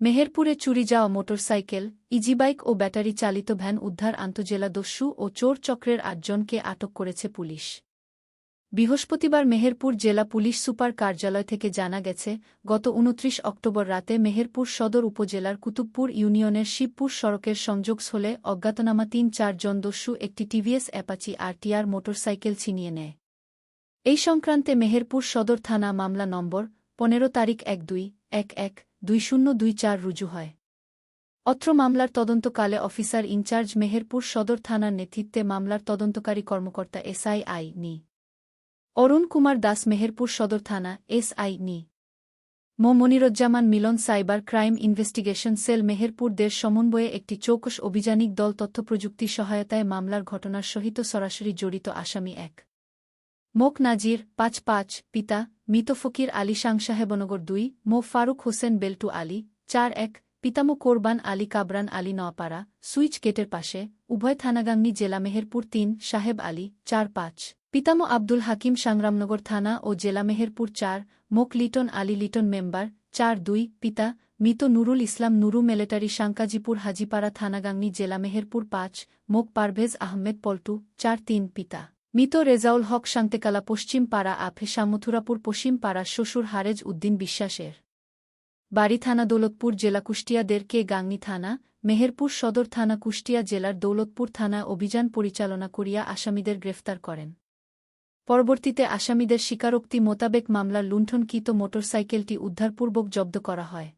মেহেরপুরে চুরি যাওয়া motorcycle, easy bike ও ব্যাটারি চালিত ভ্যান উদ্ধার আন্তজেলা দস্যু ও চোর চক্রের আটজনকে আটক করেছে পুলিশ। বৃহস্পতিবার মেহেরপুর জেলা পুলিশ সুপার কার্যালয় থেকে জানা গেছে, গত উনত্রিশ অক্টোবর রাতে মেহেরপুর সদর উপজেলার কুতুবপুর ইউনিয়নের শিবপুর সড়কের সংযোগ সংযোগস্থলে অজ্ঞাতনামা তিন চারজন দস্যু একটি টিভিএস অ্যাপাচি আরটিআর মোটরসাইকেল ছিনিয়ে নেয়। এই সংক্রান্তে মেহেরপুর সদর থানা মামলা নম্বর পনেরো তারিখ এক দুই এক এক দুই শূন্য দুই চার রুজু হয়। অত্র মামলার তদন্তকালে অফিসার ইনচার্জ মেহেরপুর সদর থানার নেতৃত্বে মামলার তদন্তকারী কর্মকর্তা এসআই আই নি। অরুণ কুমার দাস মেহেরপুর সদর থানা, এসআই নি। Md. Moniruzzaman Milon cyber crime investigation cell মেহেরপুরদের সমন্বয়ে একটি চৌকস অভিযানিক দল তথ্যপ্রযুক্তি সহায়তায় মামলার ঘটনার সহিত সরাসরি জড়িত আসামি এক। মোক নাজির, পাঁচ পাঁচ, পিতা, মৃত ফকির আলী সাংসাহেবনগর দুই, মো ফারুক হোসেন বেল্টু আলী, চার এক, পিতামো কোরবান আলী কাবরান আলী নওয়াপাড়া, সুইচ গেটের পাশে, উভয় থানাগাংনি জেলা মেহেরপুর তিন, সাহেব আলী, চার পাঁচ, পিতামো আব্দুল হাকিম সংগ্রামনগর থানা ও জেলা মেহেরপুর চার, মোক লিটন আলী লিটন মেম্বার, চার দুই, পিতা, মৃত নুরুল ইসলাম নুরু মিলিটারি শাঙ্কাজিপুর হাজিপাড়া থানাগাংনি জেলা মেহেরপুর পাঁচ, মোক পারভেজ আহমেদ পল্টু, চার তিন, পিতা। মৃত রেজাউল হক শান্তেকালা পশ্চিম পাড়া আফে শামথুরাপুর পশ্চিম পাড়া শ্বশুর হারেজ উদ্দিন বিশ্বাসের। বাড়ি থানা দৌলতপুর জেলা কুষ্টিয়াদের কে গাংনি থানা, মেহেরপুর সদর থানা কুষ্টিয়া জেলার দৌলতপুর থানা অভিযান পরিচালনা করিয়া আসামিদের গ্রেফতার করেন। পরবর্তীতে আসামিদের স্বীকারোক্তি মোতাবেক মামলার লুণ্ঠনকৃত মোটরসাইকেলটি উদ্ধারপূর্বক জব্দ করা হয়।